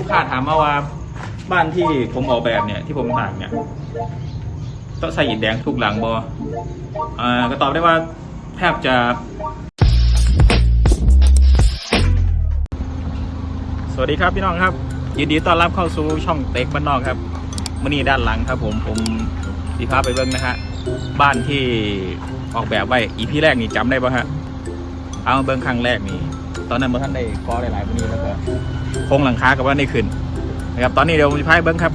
ลูกค้าถามมาว่าบ้านที่ผมออกแบบเนี่ยที่ผมถางเนี่ย ต้องใส่อิฐแดงทุกหลังบอ่าก็ตอบได้ว่าแทบจะ สวัสดีครับพี่น้องครับ ยินดีต้อนรับเข้าสู่ช่องเต็กบ้านนอกครับมื่อนี้ด้านหลังครับ ผมผมดีพาไปเบิ้งนะฮะบ้านที่ออกแบบไว้อีพีแรกนี่จำได้ปะฮะเอามาเบิ้งครั้งแรกนี่ ตอนนั้นเมื่อท่านได้กอหลายๆวันนี้แล้วก็โครงหลังคากับว่าได้ขึ้นนะครับตอนนี้เดี๋ยวผมจะพาไปเบิ้งครับ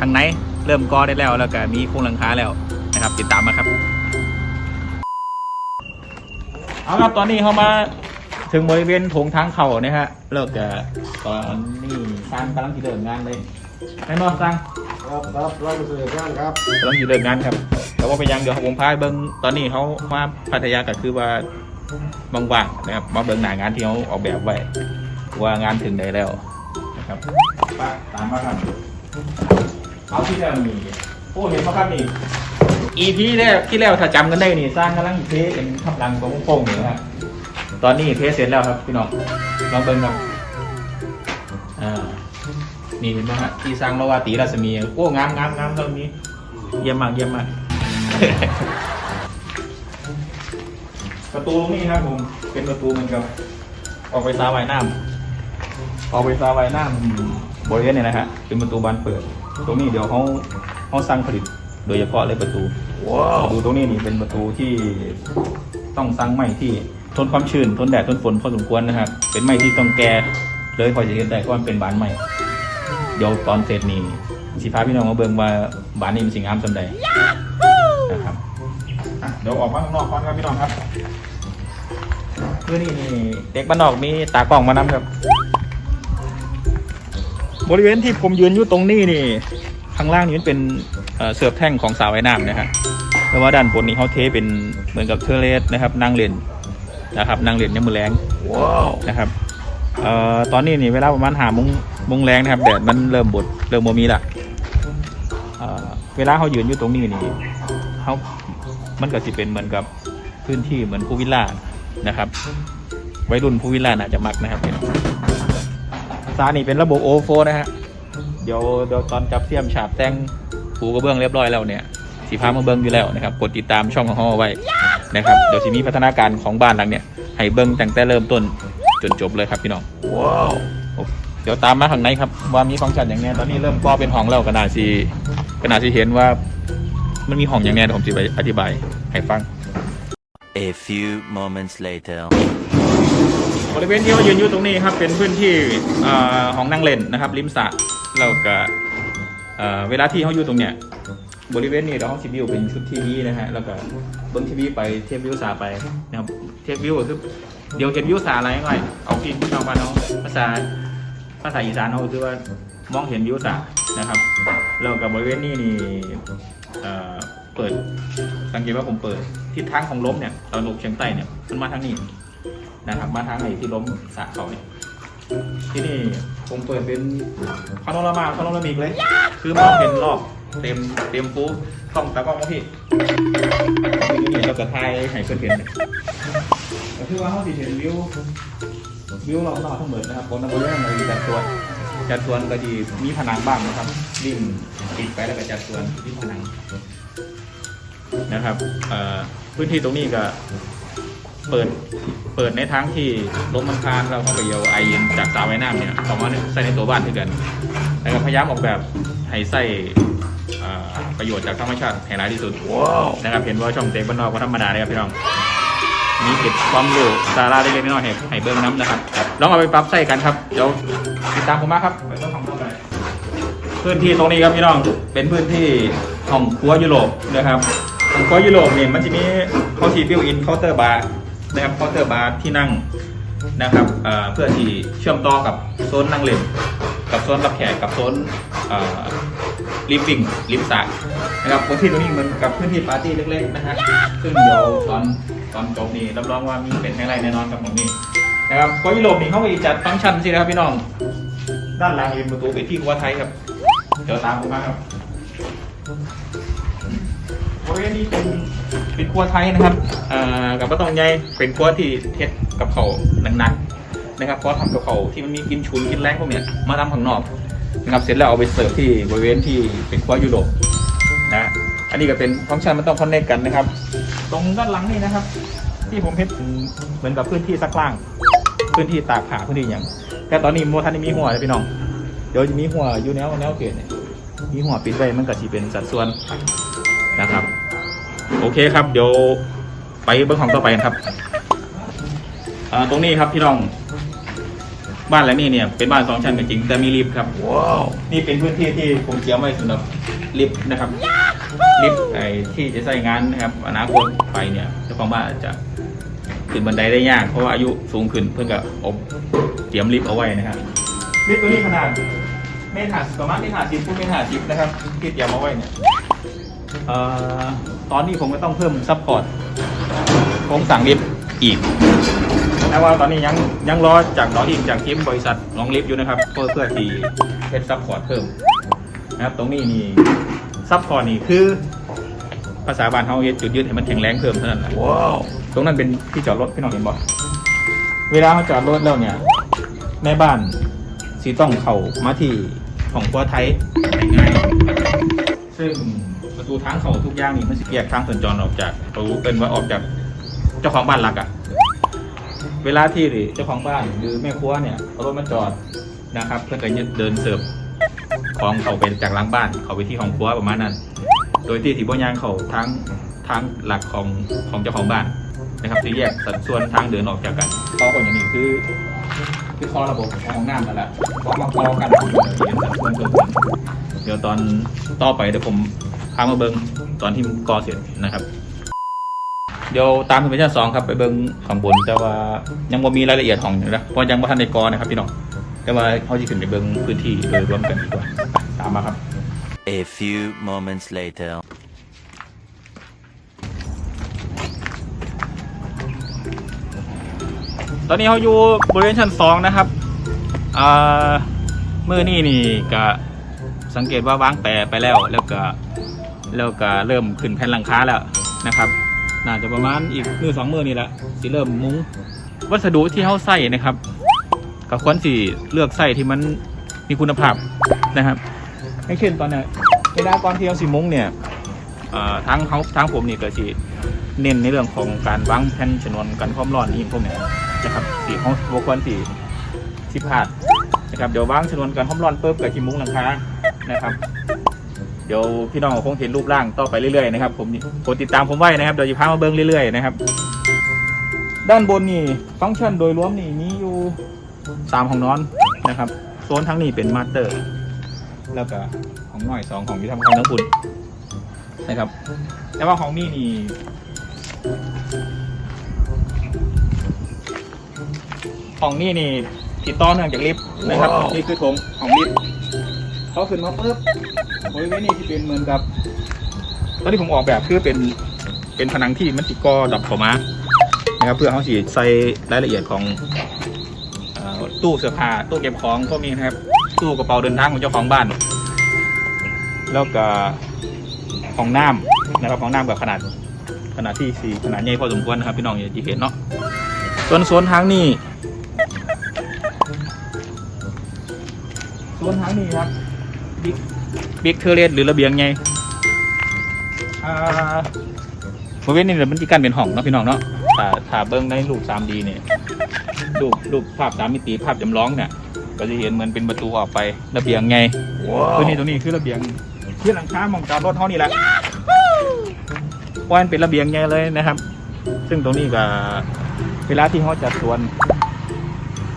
ข้างในเริ่มกอได้แล้วแล้วก็มีโครงหลังคาแล้วนะครับ ติดตามมาครับเอาครับตอนนี้เขามาถึงบริเวณโถงทางเขานะฮะเลิกจะตอนนี้สร้างกำลังจะเดินงานเลยแน่นอนสร้างครับครับร้อยเปอร์เซ็นต์ครับครับกำลังจะเดินงานครับแต่ว่าไปยังเดี๋ยวผมพาไปเบิ้งตอนนี้เขามาพัทยาก็คือว่า ว่างๆนะครับมาเบิ้งหน้างานที่เขาออกแบบไว้ ว่างานถึงไหนแล้วนะครับปตามมาครับเอาที่แล้วนี่โอ้เห็นไหมครับนี่ EP แรกที่แล้วถ้าจำกันได้นี่สร้างกำลังเทเป็นทับลังตรงโป่งอยู่นะฮะตอนนี้เทสเสร็จแล้วครับพี่น้องลองเบิ่งครับอ่านี่เห็นไหมฮะที่สร้างระวาตีรัศมีโอ้งามงามงามตรงนี้เยี่ยมมากเยี่ยมมาก ประตูตรงนี้ครับผม เป็นประตูเหมือนกับ ออกไปซาไว้น้ำออกไปซาไว้น้ำบริเวณเนี่ยนะฮะ เป็นประตูบานเปิด ตรงนี้เดี๋ยวเขาเขาสร้างผลิต โดยเฉพาะเลยประตูว้าวประตูตรงนี้นี่เป็นประตูที่ต้องสร้างไม้ที่ทนความชื้นทนแดดทนฝนพอสมควรนะครับ เป็นไม้ที่ต้องแก่เลยพอจะเห็นได้ก็มันเป็นบานไม้เดี๋ยวตอนเสร็จนี่สิพาพี่น้องมาเบิ่งว่าบานนี้มันสิงามสำใดนะครับอะ เดี๋ยวออกมาข้างนอกก่อนครับพี่น้องครับคือนี่นี่เด็กบ้านนอกมีตากล้องมานำครับ บริเวณที่ผมยืนอยู่ตรงนี้นี่ข้างล่างนี่มันเป็นเอ่อเสือบแท่งของสาวไว้น้ำนะฮะแต่ว่าด้านบนนี้เขาเทเป็นเหมือนกับเทอร์เลสนะครับนั่งเล่นนะครับนั่งเล่นในมือแรงว้าวนะครับเอ่อตอนนี้นี่เวลาประมาณหาโมงโมงแรงนะครับแดดมันเริ่มบดเริ่มโมมีละเอ่อเวลาเขายืนอยู่ตรงนี้นี่เขา มันก็สิเป็นเหมือนกับพื้นที่เหมือนพูลวิลล่านะครับวัยรุ่นพูลวิลล่าน่าจะมักนะครับพี่น้องซานี่เป็นระบบโอโฟนะฮะเดี๋ยวเดี๋ยวตอนจับเสียมฉาบแต่งปูกระเบื้องเรียบร้อยแล้วเนี่ยสีพามาเบิ้งอยู่แล้วนะครับ กดติดตามช่องของเราไว้นะครับเดี๋ยวสิมีพัฒนาการของบ้านหลังเนี่ยให้เบิ้งตั้งแต่เริ่มต้นจนจบเลยครับพี่น้องว้าวเดี๋ยวตามมาข้างในครับว่ามีฟังก์ชันอย่างเนี้ยตอนนี้เริ่มก่อเป็นห้องแล้วก็น่าสีก็น่าสีเห็นว่า มันมีห้องอย่างเนี้ยเดี๋ยวผมจะไปอธิบายให้ฟัง A few moments later. บริเวณที่เรายืนอยู่ตรงนี้ครับเป็นพื้นที่เอ่อของนั่งเล่นนะครับริมสระแล้วก็เอ่อเวลาที่เขาอยู่ตรงเนี้ยบริเวณนี้เราเขาทีวิวเป็นชุดทีวีนะฮะแล้วก็เบิ้งทีวีไปเทียบวิวสาไปนะครับเทียบวิวก็คือเดี๋ยวเห็นวิวสาอะไรหน่อยเอาพิมพ์พี่น้องมาเนาะภาษาภาษาอีสานเขาคือว่ามองเห็นวิวสานะครับแล้วกับบริเวณนี้นี่ เปิดสังเกตว่าผมเปิดทิศทางของลมเนี่ยตะวันตกเฉียงใต้เนี่ยมันมาทางนี้นะครับมาทางไหนที่ล้มสะเขาเนี่ยที่นี่ผมเปิดเป็นพาโนรามาพาโนรามิกเลย คือมองเห็นรอบเต็มเต็มฟูกล้องตากล้องพี่วิวนี่เราจะถ่ายให้เพื่อนเห็นเนี่ยก็คือว่าเขาสิเห็นวิววิวรอบๆทั้งหมดนะครับบนบริเวณในจัดส่ตัว จัดส่วนก็ดีมีผนังบ้างนะครับริ่มปิดไปแล้วก็จัดส่วนที่ผนังนะครับพื้นที่ตรงนี้ก็เปิดเปิดในทางที่ลมมันพานเราเข้าไปเยียวไอเย็นจากสาวไว้น้ำเนี่ยออกมาใส่ในตัวบ้านด้วยกันแล้วก็พยายามออกแบบให้ใส่ประโยชน์จากธรรมชาติให้ร้ายที่สุดนะครับเห็นว่าช่องเต็กบ้านนอกก็ธรรมดาเลยครับพี่น้อง มีเก็บความรู้สาระเล็กๆน้อยๆให้ให้เบิ้งน้ำนะครับลองเอาไปปรับใส่กันครับเดี๋ยวติดตามผมมาครับไปต้องทำต่อไปพื้นที่ตรงนี้ครับพี่น้องเป็นพื้นที่ของครัวยุโรปนะครับของครัวยุโรปเนี่ยมันจะมีเขาทีบิวอินเคาน์เตอร์บาร์นะครับเคาน์เตอร์บาร์ที่นั่งนะครับเอ่อเพื่อที่เชื่อมต่อกับโซนนั่งเล่นกับโซนรับแขกกับโซนลิฟวิ่งลิฟสระนะครับพื้นที่ตรงนี้เหมือนกับพื้นที่ปาร์ตี้เล็กๆนะฮะซึ่งเดี๋ยวตอน ตอนจบนี่รับรองว่ามีเป็นไฮไลท์แน่นอนกับผมนี่นะครับครัวยุโรปนี่เขาไปจัดฟังก์ชันสินะครับพี่น้อง ด้านหลังเป็นประตูไปที่ครัวไทยครับ เดี๋ยวตามผมมาครับบริเวณนี้เป็นเป็นครัวไทยนะครับอ่ากับป้าตองใหญ่เป็นครัวที่เทสกับเขาหนักๆนะครับเพราะทำกับเขาที่มันมีกินฉุนกินแรงพวกเนี้ยมาทำข้างนอกนะครับเสร็จแล้วเอาไปเสิร์ฟที่บริเวณที่เป็นครัวยุโรปนะอันนี้ก็เป็นฟังก์ชันมันต้องคอนเนคกันนะครับ ตรงด้านหลังนี่นะครับ ที่ผมเห็นเหมือนกับพื้นที่ซักล่าง พื้นที่ตากผ้าพื้นที่อย่างแต่ตอนนี้โมทันได้มีหัวเลยพี่น้อง เดี๋ยวจะมีหัวอยู่แนวแนวเกตเนี่ยมีหัวปิดไว้มันก็จะเป็นสัดส่วนนะครับ โอเคครับ เดี๋ยวไปเบื้องของต่อไปกันครับอ่าตรงนี้ครับพี่น้องบ้านหลังนี้เนี่ยเป็นบ้านสองชั้นก็จริงแต่มีลิฟต์ครับว้าวนี่เป็นพื้นที่ที่ผมเตรียมไว้สำหรับลิฟต์นะครับ ลิฟต์ไอ้ที่จะใช้งานนะครับอนาคตไปเนี่ยเจ้าของบ้านอาจจะขึ้นบันไดได้ยากเพราะว่าอายุสูงขึ้นเพื่อนก็อบเตรียมลิฟต์เอาไว้นะครับลิฟต์ตัวนี้ขนาดเมตรห้าสิบประมาณเมตรห้าสิบฟุตเมตรห้าสิบนะครับที่เตรียมเอาไว้เนี่ยเอ่อตอนนี้ผมก็ต้องเพิ่มซัพพอร์ตโครงสั่งลิฟต์อีกแต่ว่าตอนนี้ยังยังรอจากรออีกจากทีมบริษัทลองลิฟต์อยู่นะครับ เพื่อเพื่อที่เป็นซัพพอร์ตเพิ่มนะครับตรงนี้นี่ ซัพพอร์ตนี่คือ ภาษาบ้านเขาเฮ็ดจุดยืดให้มันแข็งแรงเพิ่มเท่านั้นแหละว้าวตรงนั้นเป็นที่จอดรถพี่น้องเห็นบ่เวลาเขาจอดรถแล้วเนี่ยแม่บ้านสีต้องเข้ามาที่ของครัวไทยง่ายๆซึ่งประตูทางเข้าทุกอย่างนี่มันสิแยกทางสัญจรออกจากประตูเป็นว่าออกจากเจ้าของบ้านหลักอะเวลาที่เจ้าของบ้านหรือแม่ครัวเนี่ยเอารถมาจอดนะครับเพื่อจะเดินเสิร์ฟ ของเขาไปจากหลังบ้าน เขาไปที่ห้องครัวประมาณนั้น โดยที่ถีบยางเขาทางทางหลักของของเจ้าของบ้านนะครับที่แยกสัดส่วนทางเดินออกจากกันพอคนอย่างนี้คือคือคอระบบของน้ำนั่นแหละพอมาพอกันเรียนสัดส่วนเพิ่มขึ้นเดี๋ยวตอนต่อไปเดี๋ยวผมพามาเบิงตอนที่ก่อเสร็จนะครับ เดี๋ยวตามขึ้นไปชั้นสองครับไปเบิงข้างบนแต่ว่ายังบ่มีรายละเอียดของอยู่นะเพราะยังบ่ทันได้กอนะครับพี่น้อง แต่ว่าเขาจะขึ้นไปเบิ้งพื้นที่โดยรวมกันดีกว่าตามมาครับ A few moments later. ตอนนี้เขาอยู่บริเวณชั้นสองนะครับอ่ามือนี่นี่ก็สังเกตว่าวางแปรไปแล้วแล้วก็แล้วก็เริ่มขึ้นแผ่นหลังคาแล้วนะครับ น่าจะประมาณอีกมือสองมือนี่แหละสิเริ่มมุ้งวัสดุที่เขาใส่นะครับ ก็ควรสิเลือกใส่ที่มันมีคุณภาพนะครับไม่เช่นตอนเนี้ยเวลาก่อนที่เขาสิมุ้งเนี่ยเอ่อทางเขาทางผมนี่ก็สิเน้นในเรื่องของการวางแผ่นชนวนกันความร้อนอีกพวกนี้ยนะครับสีของบคคลสีสิพาดนะครับเดี๋ยววางชนวนกันความร้อนปุ๊บกับที่มุ้งหลังคานะครับ เดี๋ยวพี่น้องคงเห็นรูปร่างต่อไปเรื่อยๆนะครับผมกดติดตามผมไว้นะครับเดี๋ยวจะพามาเบิ้งเรื่อยๆนะครับด้านบนนี่ฟังก์ชันโดยรวมนี่มีอยู่ สามห้องนอนนะครับโซนทั้งนี้เป็นมาสเตอร์ แล้วก็ของหน่อยสองของที่ทำความน้ำอุ่นนะครับ แต่ว่าของนี่นี่ของนี่นี่ติดต่อเนื่องจากลิฟต์นะครับนี่คือโถงของลิฟต์เขาขึ้นมาปุ๊บบริเวณนี้ที่เป็นเหมือนกับ ตอนที่ผมออกแบบคือเป็นเป็นผนังที่มันติดกอดับเข้ามานะครับ เพื่อเขาสีใส่รายละเอียดของเอ่อ ตู้เสื้อผ้าตู้เก็บของพวกนี้นะครับ ตู้กระเป๋าเดินทางของเจ้าของบ้าน แล้วก็ของน้ำนะครับของน้ำกับขนาดขนาดที่สี่ขนาดใหญ่พอสมควรนะครับพี่น้องอย่าจีเห็นเนาะส่วนโซนทางนี้โซนทางนี้ครับบิ๊กบิ๊กเทอร์เรสหรือระเบียงไงอ่าบริเวณนี้เดี๋ยวมันที่กันเป็นห้องเนาะพี่น้องเนาะถ้าถ้าเบิ้งในรูป 3D เนี่ย รูปรูปภาพสามมิติภาพจำลองเนี่ยก็จะเห็นเหมือนเป็นประตูออกไประเบียงไงพื้นที่ตรงนี้คือระเบียงที่หลังคามองจอดรถเท่านี้แหละว่ามันเป็นระเบียงไงเลยนะครับ ซึ่งตรงนี้ก็เวลาที่เขาจัดสวน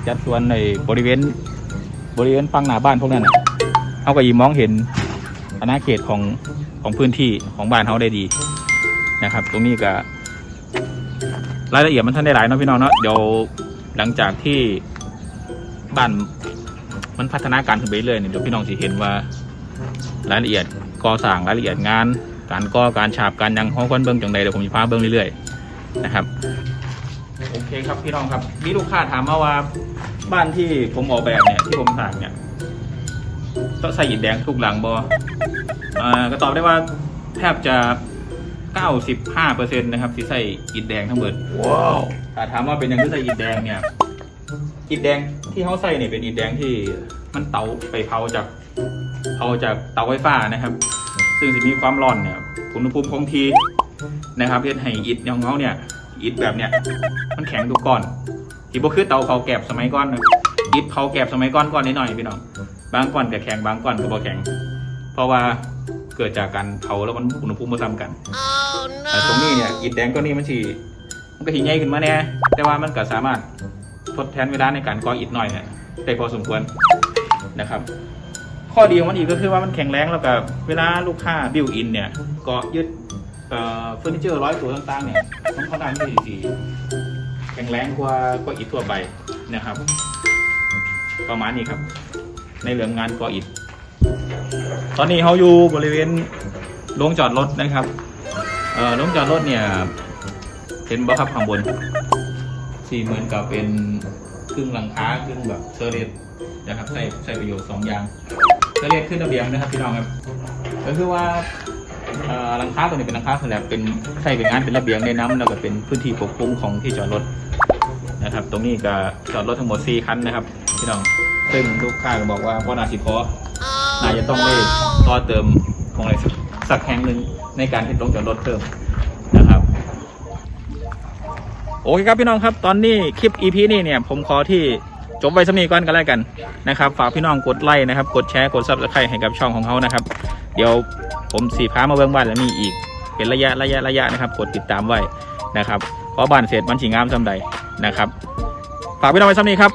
จัดสวนในบริเวณ บริเวณฝั่งหน้าบ้านพวกนั้นน่ะเขาก็ยิมองเห็นอาณาเขตของของพื้นที่ของบ้านเขาได้ดีนะครับ ตรงนี้ก็รายละเอียดมันท่านได้หลายเนาะพี่น้องเนาะเดี๋ยว หลังจากที่บ้านมันพัฒนาการขึ้นไปเรื่อยเนี่ยเดี๋ยวพี่น้องจะเห็นว่ารายละเอียดก่อสร้างรายละเอียดงาน การก่อการฉาบการยังห้องคนเบิ้งจังใดเดี๋ยวผมจะพาเบิ้งเรื่อยๆนะครับโอเคครับพี่น้องครับมีลูกค้าถามมาว่าบ้านที่ผมออกแบบเนี่ยที่ผมสั่งเนี่ยต้องใส่อิฐแดงทุกหลังบอ่าก็ตอบได้ว่าแทบจะ 95%นะครับที่ใส่อิฐแดงทั้งหมดว้าวถ้าถามว่าเป็นยังไงที่ใส่อิฐแดงเนี่ยอิฐแดงที่เขาใส่เนี่ยเป็นอิฐแดงที่มันเตาไปเผาจากเผาจากเตาไฟฟ้านะครับ ซึ่งสิมีความร้อนเนี่ยอุณหภูมิคงที่นะครับเพื่อให้อิฐยองเงาเนี่ยอิฐแบบเนี้ยมันแข็งทุกก้อนที่บ่คือเตาเผาแกบสมัยก่อนนะอิฐเผาแกบสมัยก่อนก้อนนิดหน่อยพี่น้องบางก้อนก็แข็งบางก้อนก็บ่แข็ง เพราะว่าเกิดจากการเผาแล้วมันอุณหภูมิมาซ้ำกัน แต่ตรงนี้เนี่ยอิฐแดงก้อนนี้มันทีมันก็ทีใหญ่ขึ้นมาแน่แต่ว่ามันก็สามารถทดแทนเวลาในการก่ออิฐหน่อยเนี่ยได้พอสมควรนะครับ ข้อดีของมันอีกก็คือว่ามันแข็งแรงแล้วก็เวลาลูกค้าบิวอินเนี่ยก็ยึดเฟอร์นิเจอร์ร้อยตัวต่างๆเนี่ยมันค่อนข้างที่ดีแข็งแรงกว่ากว่าอิฐทั่วไปนะครับ ประมาณนี้ครับ ในเรื่องงานก่ออิฐตอนนี้เขาอยู่บริเวณโรงจอดรถนะครับ เอ่อโรงจอดรถเนี่ยเห็นบ่ครับข้างบนสี่เหมือนกับเป็นครึ่งหลังคาครึ่งแบบเซอร์เรตนะครับใส่ใส่ประโยชน์สองอย่างเซอร์เรตขึ้นระเบียงนะครับพี่น้องครับก็คือว่าหลังคาตัวนี้เป็นหลังคาสลับเป็นใส่เป็นงานเป็นระเบียงในน้ำแล้วก็เป็นพื้นที่ปกคลุมของที่จอดรถนะครับ ตรงนี้ก็จอดรถทั้งหมด4คันนะครับพี่น้องซึ่งลูกค้าก็บอกว่าพ่อนาสิพอน่าจะต้องได้ต่อเติมของอะไรสักแห่งหนึ่ง ในการที่ลงจอดรถเพิ่มนะครับ โอเคครับพี่น้องครับ ตอนนี้คลิป EP นี้เนี่ยผมขอที่จบไว้สำนีก่อนกันแล้วกันนะครับฝากพี่น้องกดไลค์นะครับ กดแชร์กดซับสไครต์ให้กับช่องของเขานะครับ เดี๋ยวผมสีพามาเบิ้งบ้านแล้วมีอีก เป็นระยะระยะระยะนะครับ กดติดตามไว้นะครับเพราะบ้านเสร็จมันฉีงามสำใดนะครับ ฝากพี่น้องไว้สำนีครับ